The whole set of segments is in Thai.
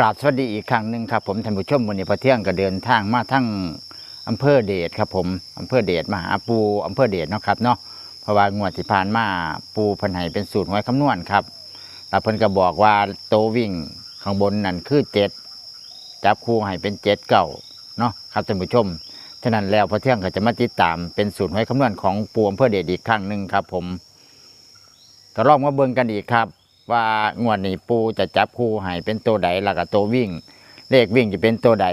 กราบสวัสดีอีกครั้งหนึ่งครับผมท่านผู้ชมวันนี้พระเที่ยงก็เดินทางมาทั้งอำเภอเดชครับผมอำเภอเดชมาหาปูอำเภอเดชเนาะครับเนาะเพราะว่างวดที่ผ่านมาปูพันไหเป็นสูตรไว้คำนวณครับแล้วเพิ่นก็บอกว่าโตววิ่งข้างบนนั่นคือเจ็ดจับคู่ให้เป็นเจ็ดเก่าเนาะครับท่านผู้ชมฉะนั้นแล้วพระเที่ยงก็จะมาติดตามเป็นสูตรไว้คำนวณของปูอำเภอเดชอีกครั้งหนึ่งครับ ผมก็ลองมาเบิ่งกันอีกครับ ว่างวดนี้ปูจะจับคู่ให้เป็นตัวใดแล้วก็ตัววิ่ง เลขวิ่งจะเป็นตัวใด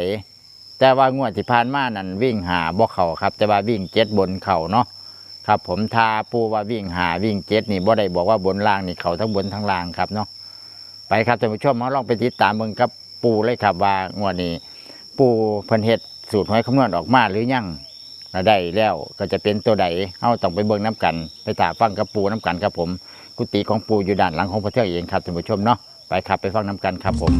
แต่ว่างวดที่ผ่านมานั่นวิ่งหาบ่เข่าครับ แต่ว่าวิ่งเจ็ดบนเข่าเนาะครับ ผมทาปูว่าวิ่งหาวิ่งเจ็ดนี่บ่ได้บอกว่าบนล่างนี่เขาทั้งบนทั้งล่างครับเนาะไปครับท่านผู้ชมมาลองไปติดตามเบิ่งกับปูเลยครับว่างวดนี้ ปูเพิ่นเฮ็ดสูตรหวยคำนวณออกมาหรือยัง แล้วได้แล้วก็จะเป็นตัวใดเฮาต้องไปเบิ่งน้กัน ไปตาฟังกับปูน้กันครับผม กุฏิของปูอยู่ด้านหลังของพระเทือกเองครับท่านผู้ชมเนาะไปครับไปฟังน้กันครับผม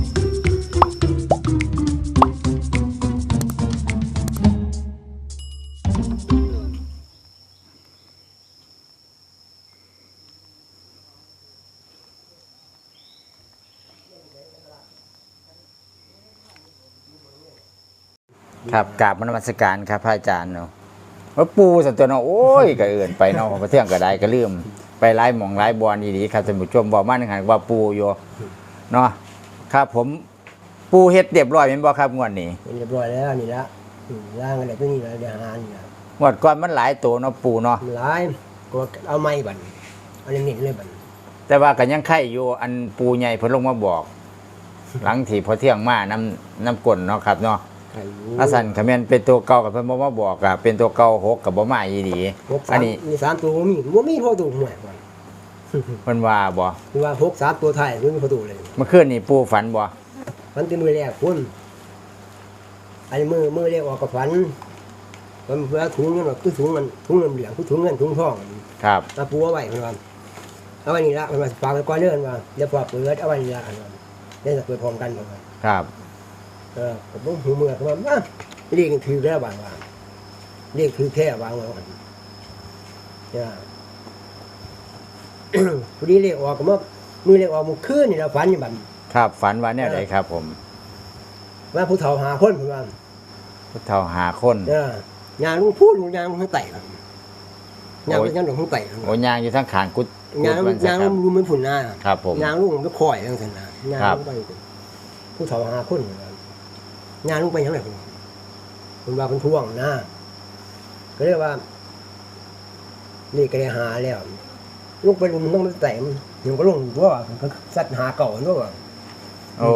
ครับกราบมนมัสการครับพระอาจารย์เนาะ ว่าปูสันตัวเนาะโอ้ยก็เอื่นไปเนาะพระเทือกก็ได้ก็ลืมไปไล่หมองไล่บอลดีๆครับท่านผู้ชมบอกมาหนึ่งหันว่าปูอยู่เนาะครับผมปูเฮ็ดเรียบร้อยเป็นบ่ครับงวดนี้เรียบร้อยแล้วนี่ละอืมร่างอะไรตัวนี้ละเดี๋ยวหานี่ละงวดก่อนมันหลายตัวเนาะปูเนาะมันหลายก็เอาไม้บันเอาเน้นๆเลยบันแต่ว่าก็ยังไข่อยู่อันปูใหญ่เพิ่นลงมาบอก หลังที่พอเที่ยงมาน้ำน้ำกลนเนาะครับเนาะไข่ อาสันคำเมนเป็นตัวเก่ากับเพิ่นบ่มาบอกอะเป็นตัวเก่าหกกับบ่มาอีดีหกอัสานมนี้มีสามตัวบ่มีบ่มีพอตัวห่วยก่อนเพิ่นว่าบ่คือว่าหกสามตัวไทายไม่มีพอตัวเลย เมื่อคืนนี่ปูฝันบ่มันจะมือแรกคุณอันนี้มือมือแรกออกกับฝันมันเพื่อถุงเงินแบบคือถุงมันถุงเงินเหลืองคือถุงเงินถุงทองครับมาปูเอาไว้มันว่าเอาไว้นี่ละมันมาฝากไว้ก่อนเด้อมันว่าเดี๋ยวพอเปิดเอาไว้นี่ละมันว่าเดี๋ยวจะเปิดพร้อมกันมันว่าครับ เออผมต้องหูมือเขาว่าอะเรียกถือแล้วบางว่าเรียกถือแค่บางว่าเนี่ยพอดีเรียกออกก็มามือเรียกออกมือคืนนี่เราฝันอยู่บัดครับฝันว่าแนวใดครับ ผมว่าผู้เฒ่าหาคนผมว่าพุทธเฒ่าหาคนเออยางลุงพูดลุงยางลุงข้างไต่ครับยางโอ้เป็ยนยางลุงข้างไต่ครับโอ้ยางอยู่ทั้งขางกุดยางกุดมันยางคลุรับงลุงเป็นผุนหน้าครับผมยางลุงก็คอยทั้งสันนะยางครับลุงไปผู้เฒ่าหาคนผมว่า งานลุงไปยังไงผมผมว่าเป็นท่วงนะก็เรียกว่า นี่ก็ได้หาแล้วลูกไปลุมต้องไปแต่มยังก็ลงว่าก็สัตว์หาเก่าเนอะว่าโอ้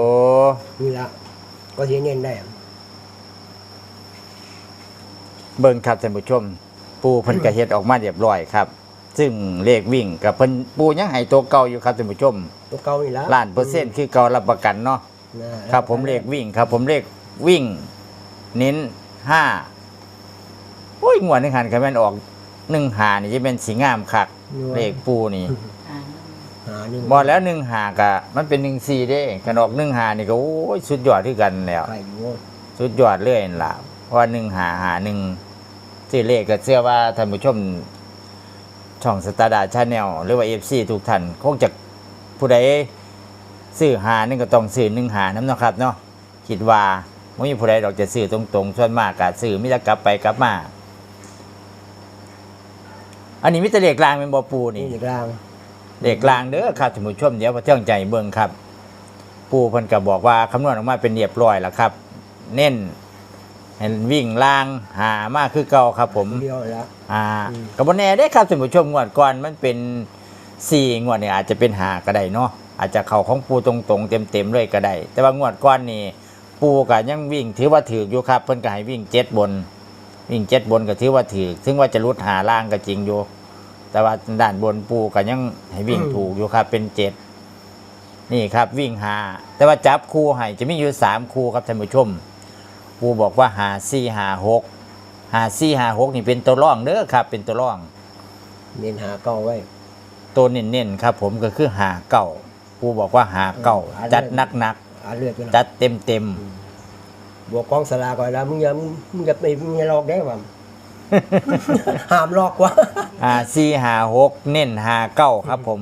นี่ละก็เสียเงินได้ เบิ่งครับท่านผู้ชม ปูเพิ่นก็เฮ็ดออกมาเรียบร้อยครับ ซึ่งเลขวิ่งกับเพิ่นปูยังให้ตัวเก่าอยู่ครับท่านผู้ชม ตัวเก่านี่ละล้านเปอร์เซ็นต์คือเก่ารับประกันเนาะนะครับผมเลขวิ่งครับ ผมเลข วิ่ง เน้นห้าโอ้ยงวดหนึงหันคันแม่นออกหนึ่งหานี่จะเป็นสีงามคักเลขปูนี่หาหนึ่งบอกแล้วหนึ่งหากะ มันเป็นหนึ่งสี่เด้กันออกหนึ่งหานี่ก็โอ้ยสุดยอดที่กันแล้ว ไข่อยู่สุดยอดเลยนั่นล่ะเพราะว่าหนึ่งหาหาหนึ่งชื่อเลขก็เชื่อว่าท่านผู้ชม ช่องสตาร์ดาชาแนลหรือว่าเอฟซีทุกท่านคงจะผู้ใดซื้อหาหนึ่งก็ต้องซื้อหนึ่งหาน้ำเนาะครับเนาะคิดว่า ไม่มีผู้ใดดอกจะซื้อตรงๆส่วนมากกะซื้อมิจะกลับไปกลับมาอันนี้มิตรเลขกลางเป็นบอปูนี่นี่เด็กกลางเลขกลางเด้อครับท่านผู้ชมเดี๋ยวพระเที่ยงใจเบิ่งครับ ปูเพิ่นก็บอกว่าคำนวณออกมาเป็นเรียบร้อยแล้วครับ เน้นให้วิ่งล่างหามากคือเก่าครับผม เดียวละอ่าอืม กับบแน่ได้ครับท่านผู้ชมงวดก่อนมันเป็นสี่งวดเนี่ยอาจจะเป็นหาก็ได้เนาะอาจจะเข่าของปูตรงๆ เต็มๆเลยก็ได้แต่ว่างวดก่อนนี่ ปูก็ยังวิ่งถือว่าถืออยู่ครับ เพิ่นก็ให้วิ่งเจ็ดบน วิ่งเจ็ดบนก็ถือว่าถือถึงว่าจะรุดหาล่างก็จริงอยู่ แต่ว่าด้านบนปูก็ยังให้วิ่งถูกอยู่ครับ เป็นเจ็ดนี่ครับวิ่งหาแต่ว่าจับคู่ให้จะมีอยู่สามคู่ครับท่านผู้ชมปูบอกว่าหาสี่หาหกหาสี่หาหกนี่เป็นตัวร่องเด้อครับ เป็นตัวร่อง เน้นหาเก่าไว้ ตัวเน้นๆครับ ผมก็คือหาเก่าปูบอกว่าหาเก่าอืมจัดหนัก หาเลือดไปๆละจัดเต็มเต็มบวกกองสลากก่อนแล้วมึงอย่ามึงมึงอย่าไปมึงอย่าหลอกได้ป่ะห้ามหลอกว่ะๆหาสี่หาหกเน้นหาเก้าครับผม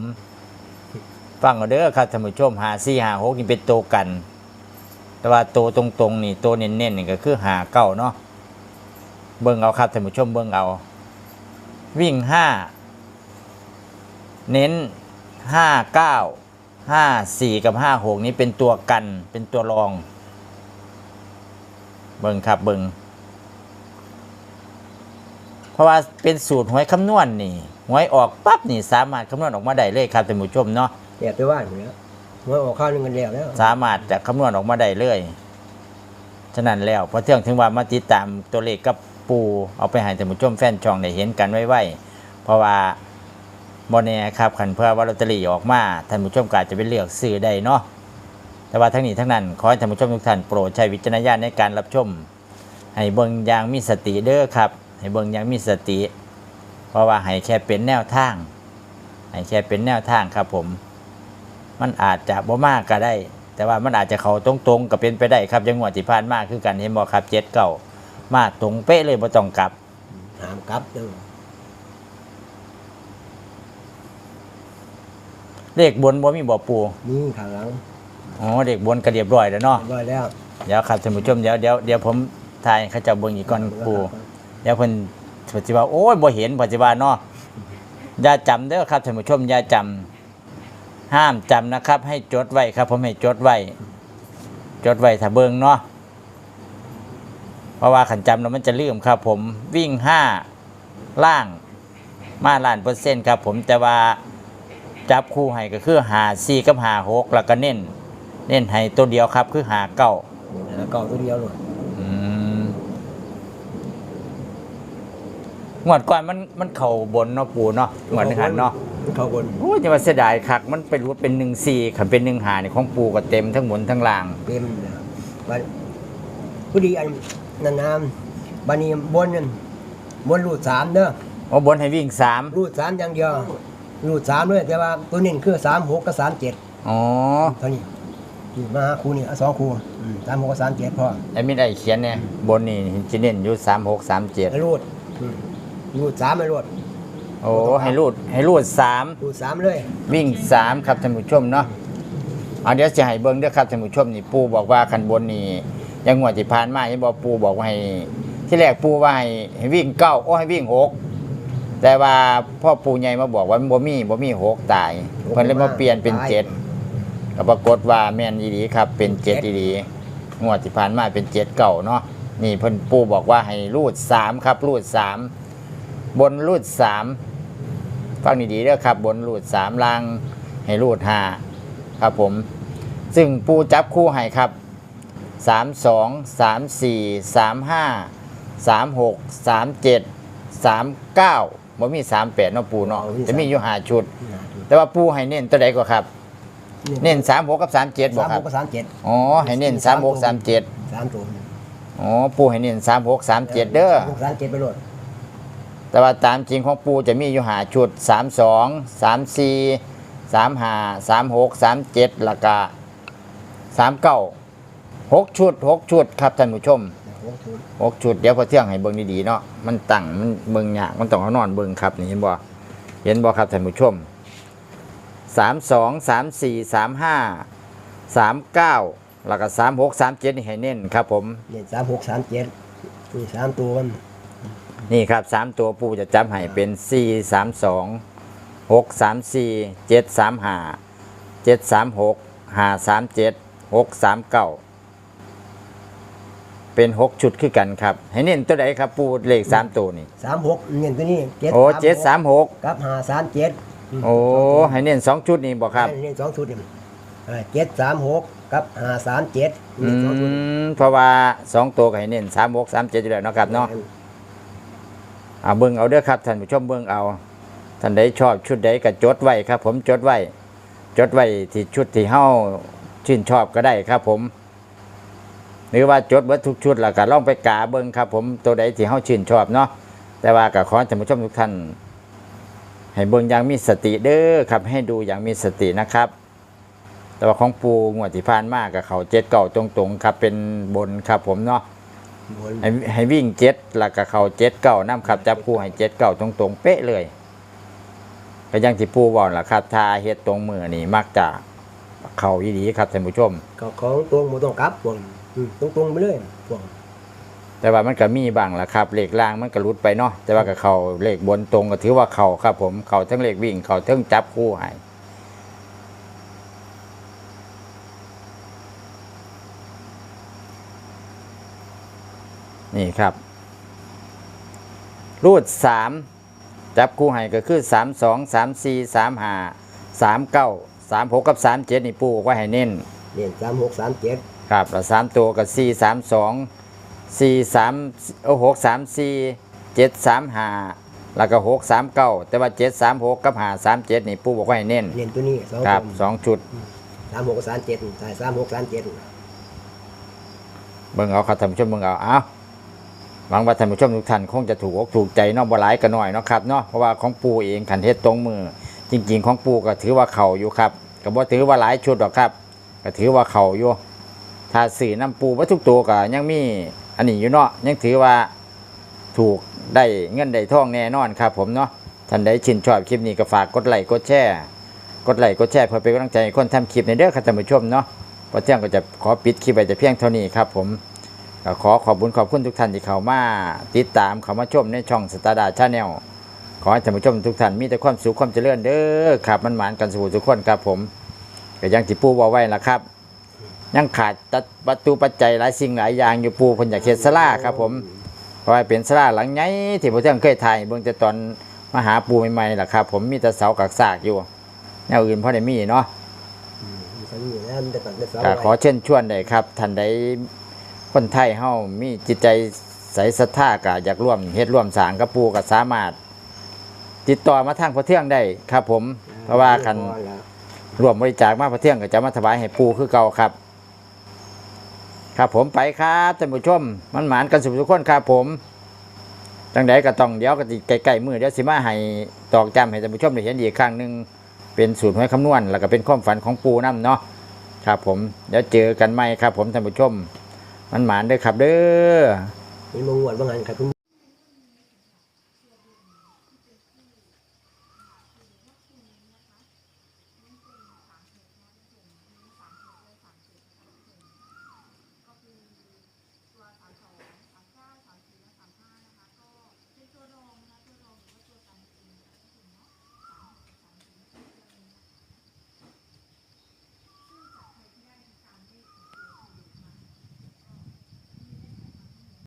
ฟังเอาเด้อครับท่านผู้ชมหาสี่หาหกนี่เป็นตัวกัน แต่ว่าตัวตรงๆนี่ตัวเน้นๆนี่ก็คือหาเก้าเนาะเบิ่งเอาครับท่านผู้ชมเบิ่งเอา วิ่งห้าเน้นห้าเก้า ห้าสี่กับห้าหกนี้เป็นตัวกันเป็นตัวรอง เบิ่งครับเบิ่งเพราะว่าเป็นสูตรหวยคำนวณนี่หวยออกปั๊บนี่สามารถคำนวณออกมาได้เลยครับท่านผู้ชมเนาะแอบไปว่านอยู่แล้วเมื่อออกข้าวนึงกันแล้วแล้วสามารถจะคำนวณออกมาได้เลยฉะนั้นแล้วพอเที่ยงถึงว่ามาติดตามตัวเลขกับปูเอาไปให้ท่านผู้ชมแฟนช่องได้เห็นกันไว้ๆเพราะว่า โมเน่ครับขันเพื่อว่าลอตเตอรี่ออกมาท่านผู้ชมก็อาจจะไปเลือกซื้อได้เนาะแต่ว่าทั้งนี้ทั้งนั้นขอให้ท่านผู้ชมทุกท่านโปรดใช้วิจารณญาณในการรับชม ให้เบิ่งอย่างมีสติเด้อครับ ให้เบิ่งอย่างมีสติ เพราะว่าให้แค่เป็นแนวทาง ให้แค่เป็นแนวทางครับผม มันอาจจะบ่มากก็ได้ แต่ว่ามันอาจจะเขาตรงๆก็เป็นไปได้ครับยังงวดที่ผ่านมากคือกันเห็นบ่ครับเจ็ดเก่ามาตรงเป๊ะเลยบ่ต้องกลับหามกลับเด้อ เลขบนบ่มีบ่ปูนี่ข้างหลังอ๋อเลขบนก็เรียบร้อยแล้วเนาะเรียบร้อยแล้วเดี๋ยวครับท่านผู้ชมเดี๋ยวเดี๋ยวเดี๋ยวผมถ่ายให้เขาเจะเบิ่งอีกก่อนปูเดี๋ยวเพิ่นปัจจุบันโอ้ยบ่เห็นปัจจุบันเนาะอย่าจำเด้อครับท่านผู้ชมอย่าจำห้ามจำนะครับ ให้จดไว้ครับ ผมให้จดไว้จดไว้ถ้าเบิ่งเนาะเพราะว่าขันจำแล้วมันจะลืมครับ ผมวิ่งห้าล่างมาล้านเปอร์เซ็นต์ครับ ผมแต่ว่า จับคู่ให้ก็คือหาสี่กับหาหกแล้วก็เน้น เน้นให้ตัวเดียวครับ คือหาเก้าหาเก่าตัวเดียวเลยอืมงวดก่อนมันมันเข่าบนเนาะปูเนาะงวดหนึงหันเนาะเขาบนโอ้ยจะมาเสียดายคักมันไปรู้ว่าเป็นหนึ่งสี่ขันเป็นหนึ่งหาเนี่ยของปูก็เต็มทั้งบนทั้งล่างเต็มเลยบัดผู้ดีอันนันนามบันนี้บนนั่นบนรูดสามเด้อโอ้บนให้วิ่งสามรูดสามอย่างเดียว รูดสามเลยแต่ว่าตัวนี้คือสามหกกับสามเจ็ดอ๋อเท่านี้นี่มาหาครูนี่เอาสองครูสามหกกับสามเจ็ดพอไอ้มิได้เขียนเนี่ยบนนี่จิเน้นอยู่สามหกสามเจ็ดให้รูดอืมรูดสามไม่รูดโอ้ให้รูดให้รูดสามรูดสามเลย วิ่งสามครับท่านผู้ชมเนาะเอาเดี๋ยวจะให้เบิ้งเด้อครับท่านผู้ชมนี่ปูบอกว่าขันบนนี่อยังงวดที่ผ่านมาที่บอกปูบอกว่าให้ที่แรกปูว่าให้ให้วิ่งเก้าโอ้ให้วิ่งหก แต่ว่าพ่อปูใหญ่มาบอกว่าบ่มีบ่มีหกตายเพิ่นเลยมาเปลี่ยนเป็นเจ็ดก็ปรากฏว่าแม่นอีดีครับเป็นเจ็ดอีดีงวดที่ผ่านมาเป็นเจ็ดเก่าเนาะนี่เพิ่นปูบอกว่าให้รูดสามครับรูดสามบนรูดสามฟังดีๆเด้อครับ บนรูดสามลางให้รูดห้าครับผม ซึ่งปูจับคู่ให้ครับสามสองสามสี่สามห้าสามหกสามเจ็ดสามเก้า บ่มีสามแปดเนาะปูเนาะจะมีอยู่ห้าชุด แต่ว่าปูให้เน้นตัวใดก็ครับ เน้นสามหกกับสามเจ็ดบอกสามคหรับกกับสามเจ็ดอ๋อให้เน้นสามหกสามเจ็ดสามตัวอ๋อปูให้เน้นสามหกสามเจ็ดเด้อสามหกสามเจ็ดไปโหลดแต่ว่าตามจริงของปูจะมีอยู่หาชุดสามสองสามสี่สามห้าสามหกสามเจ็ดแล้วก็สามเก้าหกชุดหกชุดครับท่านผู้ชม หกชุดหกชุดเดี๋ยวพอเที่ยงให้เบิ่งดีๆเนาะมันตั้งมันเบิ่งยากมันต้องเอานอนเบิ่งครับนี่เห็นบ่เห็นบ่ครับท่านผู้ชมสามสองสามสี่สามห้าสามเก้าแล้วก็สามหกสามเจ็ดนี่ให้เน้นครับผมเนี่ยสามหกสามเจ็ดนี่สามตัวมันนี่ครับสามตัวปูจะจำให้เป็นสี่สามสองหกสามสี่เจ็ดสามห้าเจ็ดสามหกห้าสามเจ็ดหกสามเก้า เป็นหกชุดคือกันครับ ให้เน้นตัวใดครับปูเลขสามตัวนี่สามหกเงินตัวนี้เจ็ดโอ้เจ็ดสามหกกับห้าสามเจ็ดโอ้ให้เน้นสองชุดนี่บอกครับนี่สองชุดนี่เจ็ดสามหกกับห้าสามเจ็ดอืนี่สองชุดมเพราะว่าสองตัวก็ให้เน้นสามหกสามเจ็ดอยู่แล้วเนาะครับเนาะเอาเบิ่งเอาเด้อครับท่านผู้ชมเบิ่งเอาท่านใดชอบชุดใดก็จดไว้ครับ ผมจดไว้จดไว้ที่ชุดที่เฮาชื่นชอบก็ได้ครับผม หรือว่าจดเบิดทุกชุดแล้วก็ลองไปกาเบิ่งครับ ผมตัวใดที่เฮาชื่นชอบเนาะแต่ว่าก็ขอให้ท่านผู้ชมทุกท่านให้เบิ่งอย่างมีสติเด้อครับ ให้ดูอย่างมีสตินะครับ แต่ว่าของปูงวดที่ผ่านมากับเขาเจ็ดเก่าตรงๆครับเป็นบนครับ ผมเนาะบนให้ให้วิ่งเจ็ดแล้วก็เขาเจ็ดเก่าน้ำขับจับคู่ให้เจ็ดเก่าตรงๆเป๊ะเลยก็อยังที่ปูบอกล่ะครับถ้าเฮ็ดตรงมือนี่มักจะเขาอีดีครับท่านผู้ชมก็ของตรงบ่ต้องกลับพว กอืมตรงๆไปเลยพวกแต่ว่ามันก็มีบางละครับเลขล่างมันก็หลุดไปเนาะแต่ว่ากับเขาเลขบนตรงก็ถือว่าเขาครับ ผมเขาทั้งเลขวิ่งเขาทั้งจับคู่ให้นี่ครับ รูดสามจับคู่ให้ก็คือสามสองสามสี่สามห้าสามเก้าสามหกกับสามเจ็ดนี่ปูบอกว่าให้เน้นเรียน3637 ครับแล้วสามตัวกับสี่สามสองสี่สามโอ้หกสามสี่เจ็ดสามห้าแล้วก็หกสามเก้าแต่ว่าเจ็ดสามหกกับห้าสามเจ็ดนี่ปู่บอกว่าให้เน้นเรียนตัวนี้สองครับตัวสองชุด36กับ37ใช่36 37เบิ่งเอาครับท่านผู้ชมเบิ่งเอาเอาหวังว่าท่านผู้ชมทุกท่านคงจะถูกอกถูกใจเนอกบ่หลายก็น้อยเนาะครับเนาะเพราะว่าของปู่เองขันเทศตรงมือ จริง ๆ ของปู่ก็ถือว่าเข่าอยู่ครับก็บ่ถือว่าหลายชุดหรอกครับ ก็ถือว่าเข่าอยู่ ถ้าสื่อน้ำปูวัตทุตัวก็ยังมีอันนี้อยู่เนาะยังถือว่าถูกได้เงินได้ทองแน่นอนครับผมเนาะท่านใดชินชอบคลิปนี้ก็ฝากกดไลค์กดแชร์กดไลค์กดแชร์เพื่อเป็นกำลังใจให้คนทำคลิปในเด้อครับท่านผู้ชมเนาะพอเที่ยงก็จะขอปิดคลิปไปแต่เพียงเท่านี้ครับผมขอขอบคุญขอบคุณทุกท่านที่เข้ามาติดตามเข้ามาชมในช่องสตาร์ดาชาแนลขอให้ท่านผู้ชมทุกท่านมีแต่ความสุขความเจริญเด้อครับมันหมานกันสู่ทุกคนครับผมก็ยังที่ปู่บอกไว้ละครับ ยังขาดตัดประตูปัจจัยหลายสิ่งหลายอย่างอยู่ปูเพิ่นอยากเฮ็ดศาลาครับ ผมเพราะว่าเป็นศาลาหลังใหญ่ที่ผมเที่ยงเคยถ่ายเบิ่งแต่ตอนมาหาปูใหม่ๆล่ะครับ ผมมีแต่เสากักซากอยู่แนวอื่นพอได้มีเนาะอืมมีสัญญาณแต่ก่อนแต่เสาก็ขอไว้เชิญชวนได้ครับท่านใดคนไทยเฮามีจิตใจใสศรัทธาก็อยากร่วมเฮ็ดร่วมสร้างกับปูก็สามารถ ติดต่อมาทางพระเที่ยงได้ครับ ผม เพราะว่าคันพอแล้วรวมบริจาคมาพระเที่ยงก็จะมาถวายให้ปูคือเก่าครับ ครับผมไปครับท่านผู้ชมมันหมานกันสุขทุกคนครับผมจังใดก็ต้องเดี๋ยวก็สิใกล้ๆมือเดี๋ยวสิมาให้ตอกจำให้ท่านผู้ชมได้เห็นอีกครั้งหนึ่งเป็นสูตรหวยคำนวณแล้วก็เป็นความฝันของปูน้ำเนาะครับผมเดี๋ยวเจอกันใหม่ครับผมท่านผู้ชมมันหมานเด้อครับเด้อ มีมงวดว่างานครับ